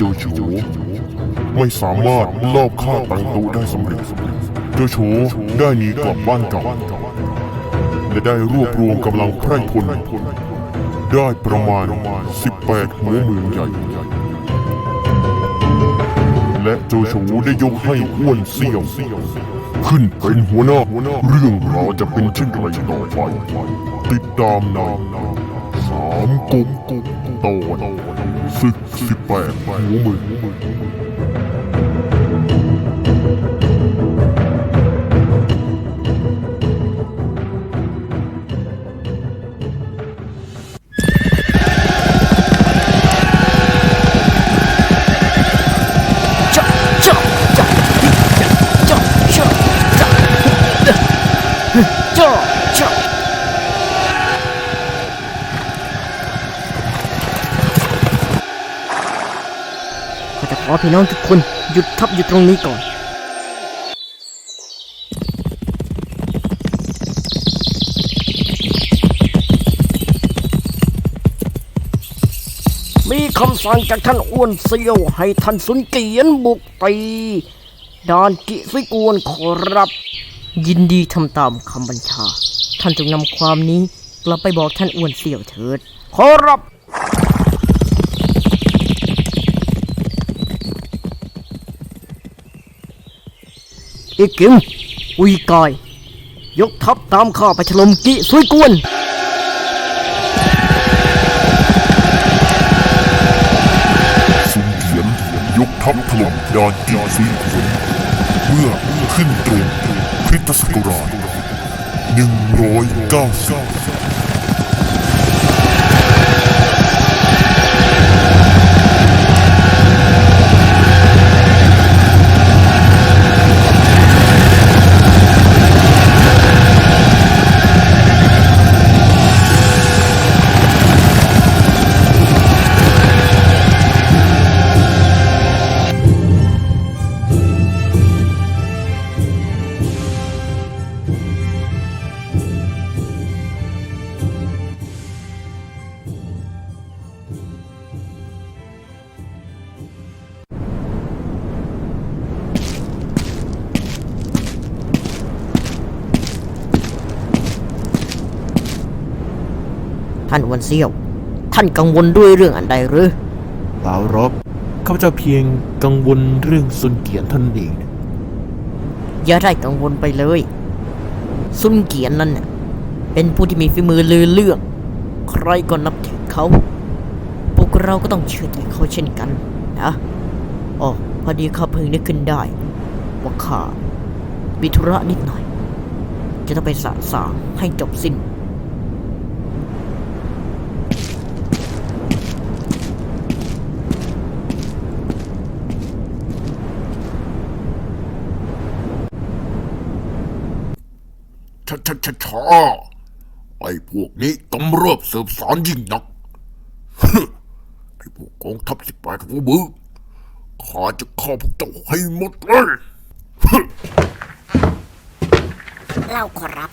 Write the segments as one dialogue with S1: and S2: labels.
S1: เจ้าโฉไม่สามารถลอบฆ่าตังตุได้สำเร็จ เจ้าโฉได้หนีกลับบ้านเก่าและได้รวบรวมกำลังไพร่พลได้ประมาณ 18 หัวเมืองใหญ่ และโจโฉได้ยกให้อ้วนเซี่ยวขึ้นเป็นหัวหน้าเรื่องราวจะเป็นเช่นไรต่อไป ติดตามในสามก๊กตอนศึกสิบแปดหัวมือ
S2: อพี่น้องทุกคนหยุดทับอยู่ตรงนี้ก่อน มีคำสั่งจากท่านอ้วนเซียว ให้ท่านสุนเกียนบุกไปด่านกิซิกวนขอรับ ยินดีทำตามคำบัญชา ท่านจงนำความนี้กลับไปบอกท่านอ้วนเซียวเถิด ขอรับ อีกิมอุยกอย ยกทัพตามข้าไปฉลมกิซุยกวน
S1: ซุนเกียนยกทัพถล่มยานกิซุยกวนเมื่อขึ้นตรงคริสตศักราช190 เก้าสิบ
S2: ท่านอ้วนเซียว ท่านกังวลด้วยเรื่องอันใดหรือ
S3: เปล่าหรอกข้าพเจ้าเพียงกังวลเรื่องสุนเกียนเท่านั้นเอง
S2: อย่าได้กังวลไปเลย ซุนเกียนนั่นน่ะเป็นผู้ที่มีฝีมือลือเรื่อง ใครก็นับถือเขาพวกเราก็ต้องเชื่อใจเขาเช่นกันนะอ๋อพอดีข้าเพิ่งนึกขึ้นได้ว่าข้ามีธุระนิดหน่อย จะต้องไปสะสางให้จบสิ้น
S1: ช้า ช้า ไอ้พวกนี้กำเริบสืบสารยิ่งนัก ไอ้พวกกองทัพสิบแปดหัวมือข้าจะฆ่าพวกเจ้าให้หมดเลย
S2: เล่าขอรับ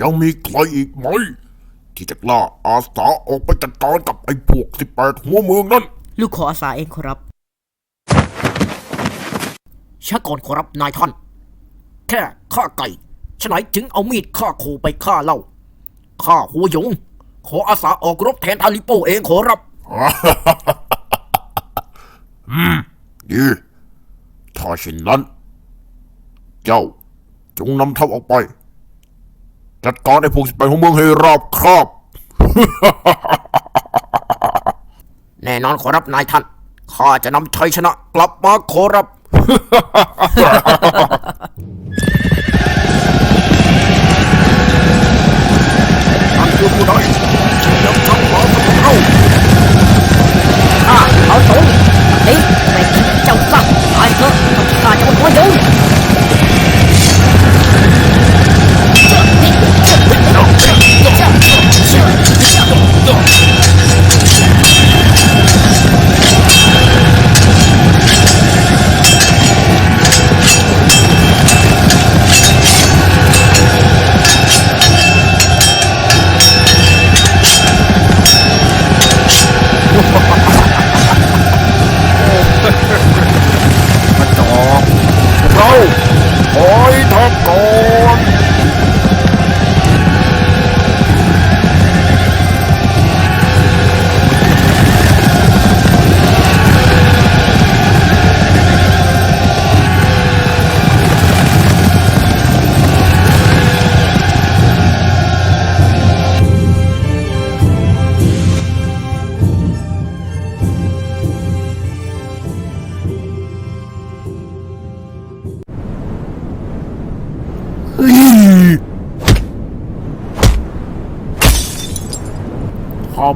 S1: ยังมีใครอีกไหม ที่จะกล้าอาสาออกไปจัดการกับไอ้พวกสิบแปดหัวเมืองนั้น
S2: ลูกขออาสาเองขอรับช้าก่อนขอรับนายท่าน แค่ฆ่าไก่ฉะไหนถึงเอามีดฆ่าโคไปฆ่าเล่าฆ่าหัวหยง ขออาสาออกรบแทนอาลิโปเองขอรับ
S1: ดีถ้าเช่นนั้น เจ้าจงนำทัพออกไป จัดการไอ้พวกสิบแปดหัวเมืองให้รอบครอบ
S2: แน่นอนขอรับนายท่าน ข้าจะนำชัยชนะกลับมาขอรับ
S1: ท่านคื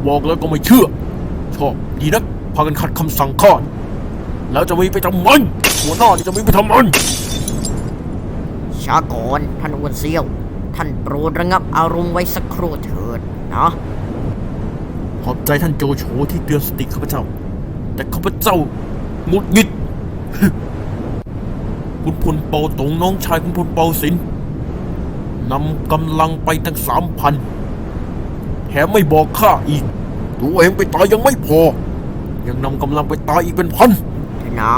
S1: บ
S2: อก
S3: แล้วก็ไม่เชื่อ ชอบดีนักพากันขัดคำสั่งข้าแล้วจะมีไปทำไมหัวหน้านี่จะมีไปทำไม
S2: ช้าก่อนท่านอ้วนเซียว ท่านโปรดระงับอารมณ์ไว้สักครู่เถิดนะ
S3: ขอบใจท่านโจโฉที่เตือนสติข้าพเจ้า แต่ข้าพเจ้าหงุดหงิดคุณพลเปาตงน้องชายคุณพลเปาสินนำกำลังไปตั้งสามพันแถมไม่บอกข้าอีก ตัวเองไปตายยังไม่พอ ยังนำกำลังไปตายอีกเป็นพัน
S2: นะ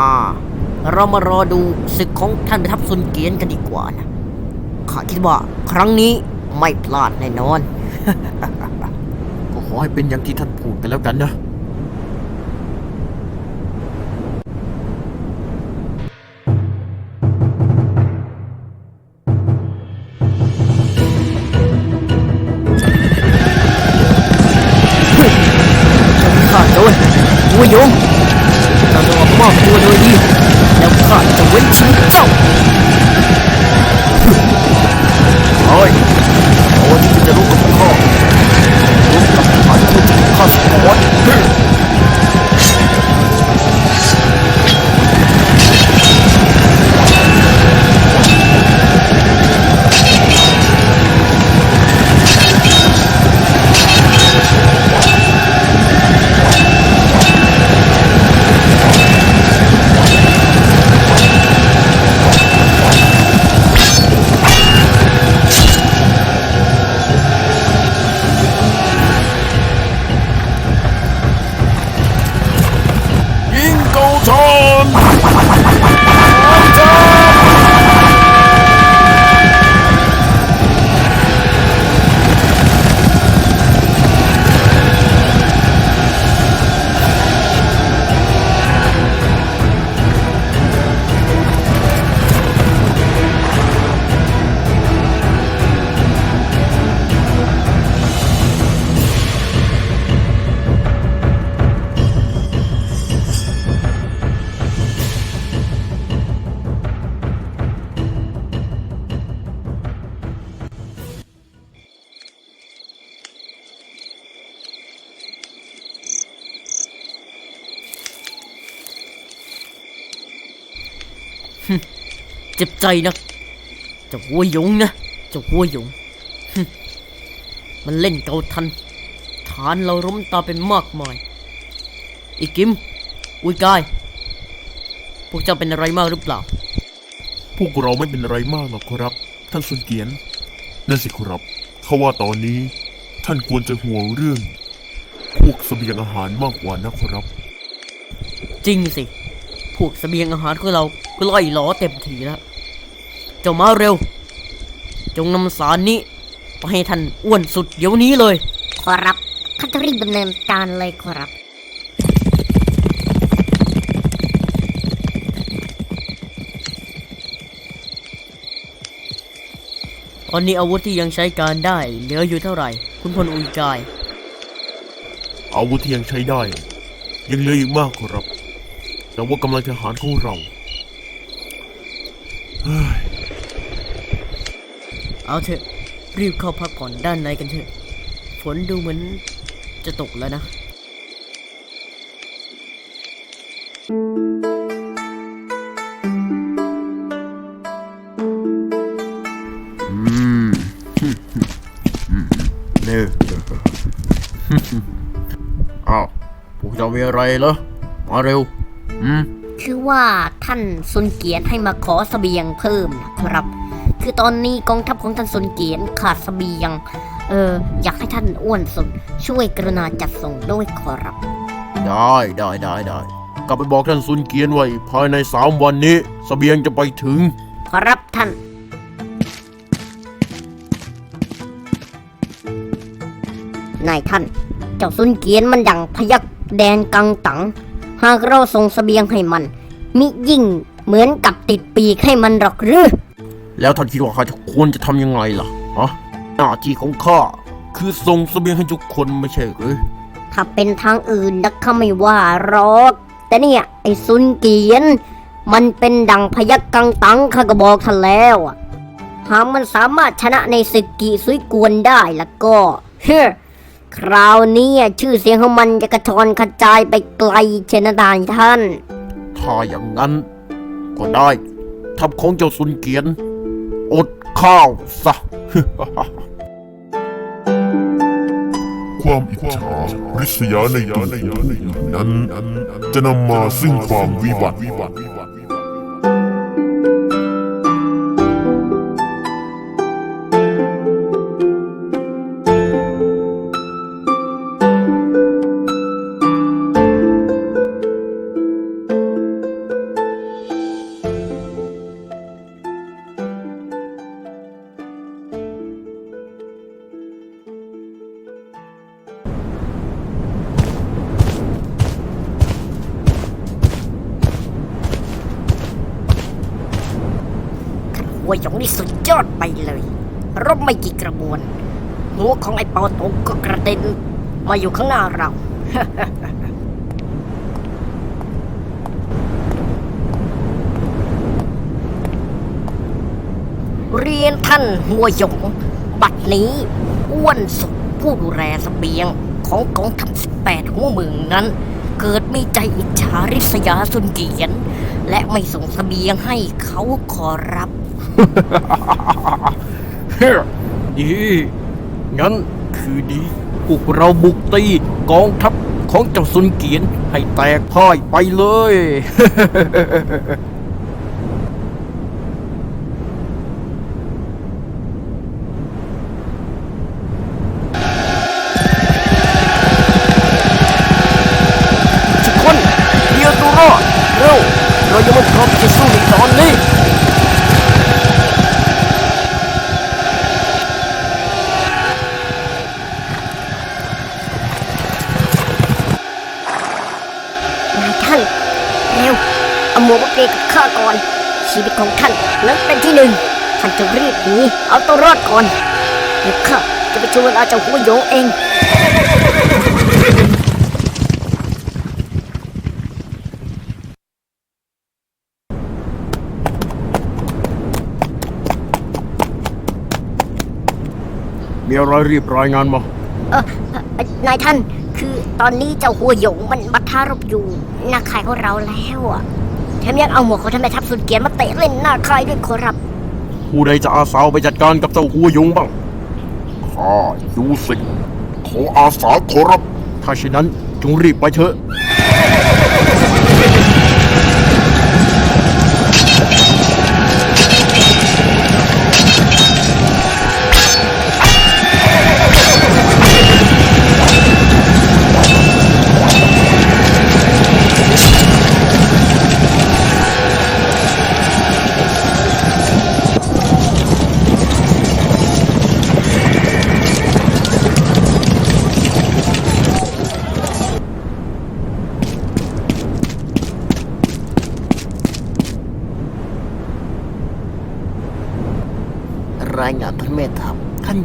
S2: เรามารอดูศึกของท่านประทับซุนเกียนกันดีกว่านะข้าคิดว่าครั้งนี้ไม่พลาดแน่นอน
S3: ก็ขอให้เป็นอย่างที่ท่านพูดกันแล้วกันนะ
S2: เจ็บใจนะเจะหัวหยงนะเจะหัวหยงฮึมันเล่นเกาทัน ฐานเราล้มตายเป็นมากมาย อีกิม อุยกาย พวกเจ้าเป็นอะไรมากหรือเปล่า
S1: พวกเราไม่เป็นไรมากหรอกครับ ท่านสุนเกียนนั่นสิครับเขาว่าตอนนี้ ท่านควรจะห่วงเรื่อง พวกเสบียงอาหารมากกว่านะครับ
S2: จริงสิ พวกเสบียงอาหารของเรา ก็ล่อยหลอเต็มทีแล้วเจ้ามาเร็ว จงนำสารนี้ไปให้ท่านอ้วนสุดเดี๋ยวนี้เลย
S4: ขอรับข้าจะรีบดำเนินการเลยขอรับ
S2: ตอนนี้อาวุธที่ยังใช้การได้เหลืออยู่เท่าไหร่ คุณพลอุยกาย
S1: อาวุธที่ยังใช้ได้ ยังเหลืออีกมากครับ แต่ว่ากำลังทหารของเรา
S2: เอาเถอะ รีบเข้าพักผ่อนด้านในกันเถอะ ฝนดูเหมือนจะตกแล้วนะ
S3: นี่อ้าว พวกเจ้ามีอะไรเหรอ มาเร็ว อืม
S4: คือว่าท่านซุนเกียนให้มาขอเสบียงเพิ่มนะครับ คือตอนนี้กองทัพของท่านซุนเกียนขาดเสบียง เอออยากให้ท่านอ้วนสุดช่วยกรุณาจัดส่งด้วยขอรับ
S3: ได้ได้ได้ได้กลับไปบอกท่านซุนเกียนไว้ภายในสามวันนี้สเสบียงจะไปถึง
S4: ขอรับท่านนายท่าน เจ้าซุนเกียนมันดังพยักแดนกังตัง หากเราส่งเสบียงให้มัน มิยิ่งเหมือนกับติดปีกให้มันหรอกหรือ
S3: แล้วท่านคิดว่าข้าจะควรจะทำยังไงล่ะฮะหน้าที่ของข้าคือส่งเสบียงให้ทุกคนไม่ใช่หรือ
S4: ถ้าเป็นทางอื่นนักข้าไม่ว่าหรอก แต่เนี่ย ไอ้ซุนเกียน มันเป็นดังพยักกังตังข้าก็บอกท่านแล้วอะหากมันสามารถชนะในศึกกีซุยกวนได้แล้วก็ เฮ้อ คราวนี้ชื่อเสียงของมันจะกระชอนกระจายไปไกลเชนดานท่าน
S3: ถ้าอย่างนั้น ก็ได้ทัพของเจ้าสุนเกียน อดข้าวซะ
S1: ความอิจฉาริษยาในตัวนั้น จะนำมาซึ่งความวิบัติ
S4: รบไม่กี่กระบวน หัวของไอ้ปาโตก็กระเด็นมาอยู่ข้างหน้าเรา เรียนท่านหัวหยง บัดนี้อ้วนสุดผู้ดูแลสเสบียงของกองทัพสิบแปดหัวเมืองนั้น เกิดมีใจอิจฉาริษยาสุนเกียน และไม่ส่งสเสบียงให้เขาขอรับ
S3: ฮ้ดีงั้นคือดีพวกเราบุกตีกองทัพของเจ้าสุนเกียนให้แตกพ่ายไปเลย
S4: ชีวิตของท่านนั้นเป็นที่หนึ่ง ท่านจะรีบหนีเอาตัวรอดก่อนเดี๋ยวข้าจะไปชวนเอาเจ้าหัวโยงเอง
S3: มีอะไรรีบรายงานมา
S4: เออเอ่อนายท่านคือตอนนี้เจ้าหัวโยงมันบัทารบอยู่หน้าค่ายของเราแล้วอะแถมยังเอาหมวกของท่านแม่ทัพสุดเกียรติมาเตะเล่นหน้าค่ายด้วยขอรับ
S3: ผู้ใดจะอาสาไปจัดการกับเจ้าหัวยุงบ้างข้ายูสิกขออาสาขอรับ ถ้าเช่นนั้นจงรีบไปเถอะ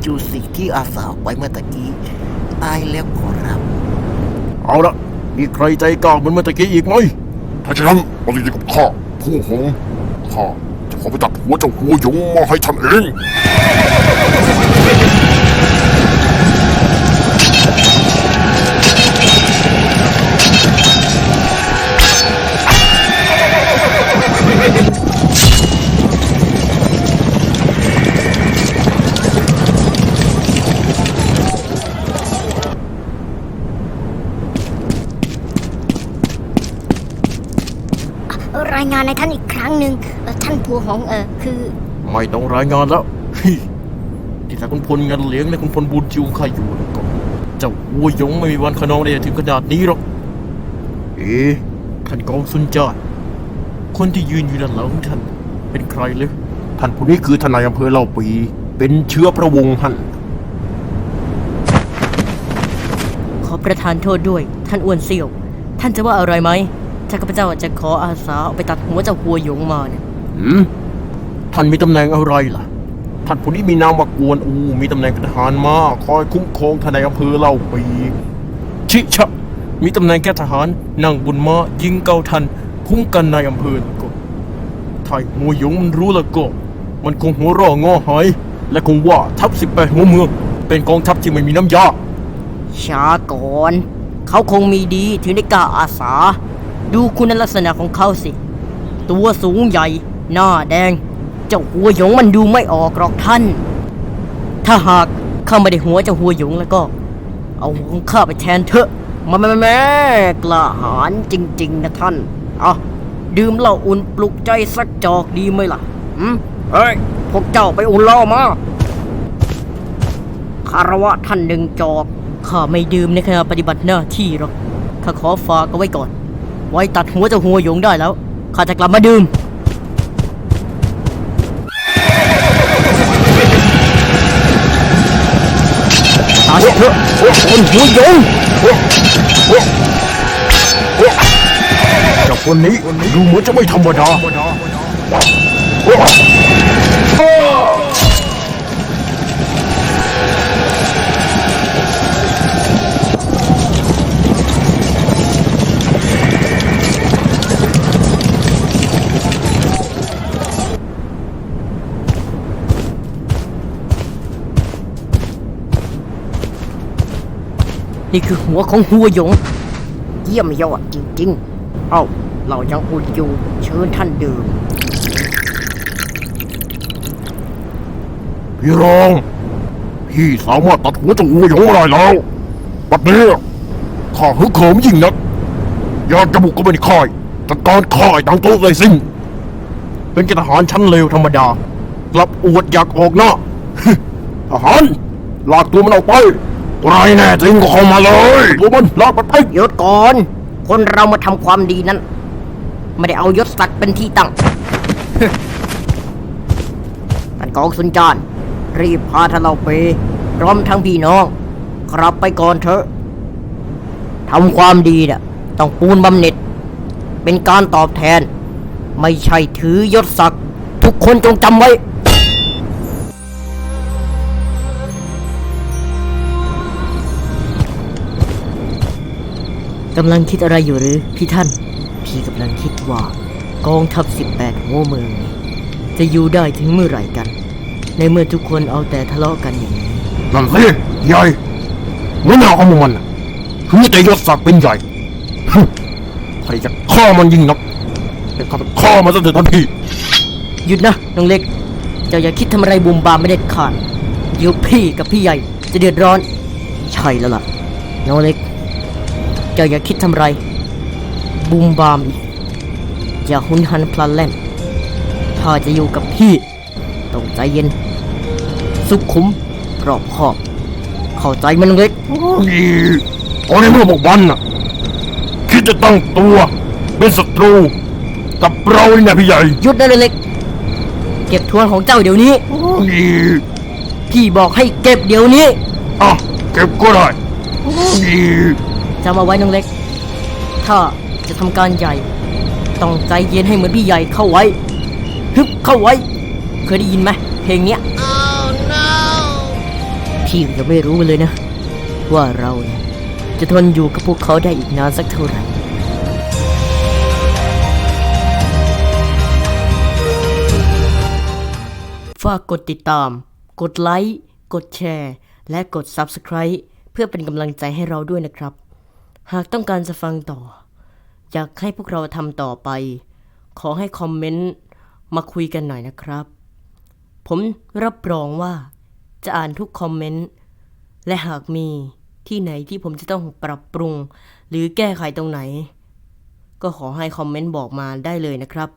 S2: ทัพท่านยูสิที่อาสาออกไปเมื่อตะกี้ตายแล้วขอรับ
S3: เอาละมีใครใจกล้าเหมือนเมื่อตะกี้อีกไหม
S1: ถ้าฉะนั้นเอาจริงๆกับข้าผู้หงข้าจะขอไปตัดหัวเจ้าหัวหยงมาให้ท่านเองา
S4: ยงานในท่านอีกครั้งหนึ่งเอ่อท่านผัวของเออคือ
S3: ไม่ต้องรายงานแล้วฮิที่ถ้าคุณพลเงินเลี้ยงและคุณพลบุญจิวข้าอยู่แล้วก็เจ้าหัวยุงไม่มีวันขนองได้ถึงขนาดนี้หรอก เอ๊ะท่านกองสุนจาดคนที่ยืนอยู่ด้านหลังของท่าน เป็นใครเลยท่านผู้นี้คือทนายอำเภอเล่าปี เป็นเชื้อพระวงศ์ท่าน
S2: ขอประทานโทษด้วย ท่านอ้วนเซี่ยว ท่านจะว่าอะไรไหม ถ้าข้าพเจ้าจะขออาสาเอาไปตัดหัวเจ้าหัวหยงมาเนี่ย
S3: หืมท่านมีตำแหน่งอะไรล่ะ ท่านผู้นี้มีนามว่ากวนอู มีตำแหน่งทหารมาคอยคุ้มครองทนายอำเภอเล่าปี ชิชะ มีตำแหน่งแค่ทหาร นั่งบนม้ายิงเกาทันคุ้มกันนายอำเภอแล้วก็ถ้าหัวหยงมันรู้แล้วก็ มันคงหัวเร่องอหายและคงว่าทัพสิบแปดหัวเมือง เป็นกองทัพที่ไม่มีน้ำยา
S2: ช้าก่อน เขาคงมีดีถึงได้กล้าอาสา ดูคุณลักษณะของเขาสิ ตัวสูงใหญ่ หน้าแดง เจ้าหัวหยงมันดูไม่ออกหรอกท่าน ถ้าหากข้าไม่ได้หัวเจ้าหัวหยงแล้วก็ เอาหัวของข้าไปแทนเถอะมาแม่แม่กล้าหาญจริง ๆ นะท่านเอาดื่มเหล้าอุ่นปลุกใจสักจอกดีไหมล่ะหืมเฮ้ย พวกเจ้าไปอุ่นเหล้ามาคารวะท่านหนึ่งจอกข้าไม่ดื่มในขณะปฏิบัติหน้าที่หรอกข้าขอฝากเอาไว้ก่อน ไว้ตัดหัวจ้าหัวหยงได้แล้ว ข้าจะกลับมาดื่ม ตายเถอะคนหัวหยง
S3: เจ้าคนนี้ดูเหมือนจะไม่ธรรมดา
S2: นี่คือหัวของหัวหยง เยี่ยมยอดจริงๆ เอ้า เรายังอุ่นอยู่เชิญท่านดื่ม
S3: พี่รอง พี่สามารถตัดหัวจ้าหัวหยงได้แล้วบัดนี้ข้าฮึกเหิมยิ่งนักอยากจะบุกเข้าไปในค่ายจัดการค่ายดังโต๊ะเลยสิ้นเป็นทหารชั้นเลวธรรมดากลับอวดอยากออกหน้าทหารลากตัวมันออกไป ไรแน่จริงก็เข้ามาเลยตัวมันลากมันไป
S2: ยศก่อน คนเรามาทำความดีนั้น ไม่ได้เอายศศักดิ์เป็นที่ตั้ง ท่านกองสุนจานรีบพาท่านเราไปพร้อมทั้งพี่น้องกลับไปก่อนเถอะทำความดีน่ะต้องปูนบำเหน็จ เป็นการตอบแทน ไม่ใช่ถือยศศักดิ์ทุกคนจงจำไว้ กำลังคิดอะไรอยู่หรือพี่ท่าน พี่กำลังคิดว่ากองทัพ 18 หัวเมืองนี่จะอยู่ได้ถึงเมื่อไหร่กัน ในเมื่อทุกคนเอาแต่ทะเลาะกันอย่างนี้
S3: นั่นสิใหญ่หัวหน้าของมันน่ะคือแต่ยศศักดิ์เป็นใหญ่ฮึใครจะฆ่ามันยิ่งนักแต่ข้าไปฆ่ามันซะเถิดทันที
S2: หยุดนะน้องเล็ก เจ้าอย่าคิดทำอะไรบุมบามไม่เด็ดขาดเดี๋ยวพี่กับพี่ใหญ่จะเดือดร้อน ใช่แล้วล่ะน้องเล็ก เจ้าอย่าคิดทำไรบุมบามอีกอย่าหุนหันพลันแล่น ถ้าจะอยู่กับพี่ ต้องใจเย็น สุขุมรอบคอบ เข้าใจมันน้องเล็ก
S3: นี่ตอนนี้เมื่อบอกวันน่ะคิดจะตั้งตัวเป็นศัตรูกับเรานี่นะพี่ใหญ่
S2: หยุดนะน้องเล็ก เก็บทวนของเจ้าเดี๋ยวนี้
S3: นี่
S2: พี่บอกให้เก็บเดี๋ยวนี้
S3: อะ เก็บก็ได้นี่
S2: จำเอาไว้น้องเล็ก ถ้าจะทำการใหญ่ ต้องใจเย็นให้เหมือนพี่ใหญ่เข้าไว้ ฮึบเข้าไว้ เคยได้ยินไหมเพลงเนี้ยพี่ยังไม่รู้เลยนะ ว่าเราจะทนอยู่กับพวกเขาได้อีกนานสักเท่าไหร่ฝากกดติดตาม กดไลค์ กดแชร์ และกด Subscribe เพื่อเป็นกำลังใจให้เราด้วยนะครับ หากต้องการจะฟังต่อ อยากให้พวกเราทำต่อไป ขอให้คอมเมนต์มาคุยกันหน่อยนะครับ ผมรับรองว่าจะอ่านทุกคอมเมนต์ และหากมีที่ไหนที่ผมจะต้องปรับปรุง หรือแก้ไขตรงไหน ก็ขอให้คอมเมนต์บอกมาได้เลยนะครับ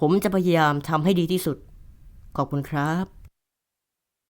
S2: ผมจะพยายามทำให้ดีที่สุด ขอบคุณครับ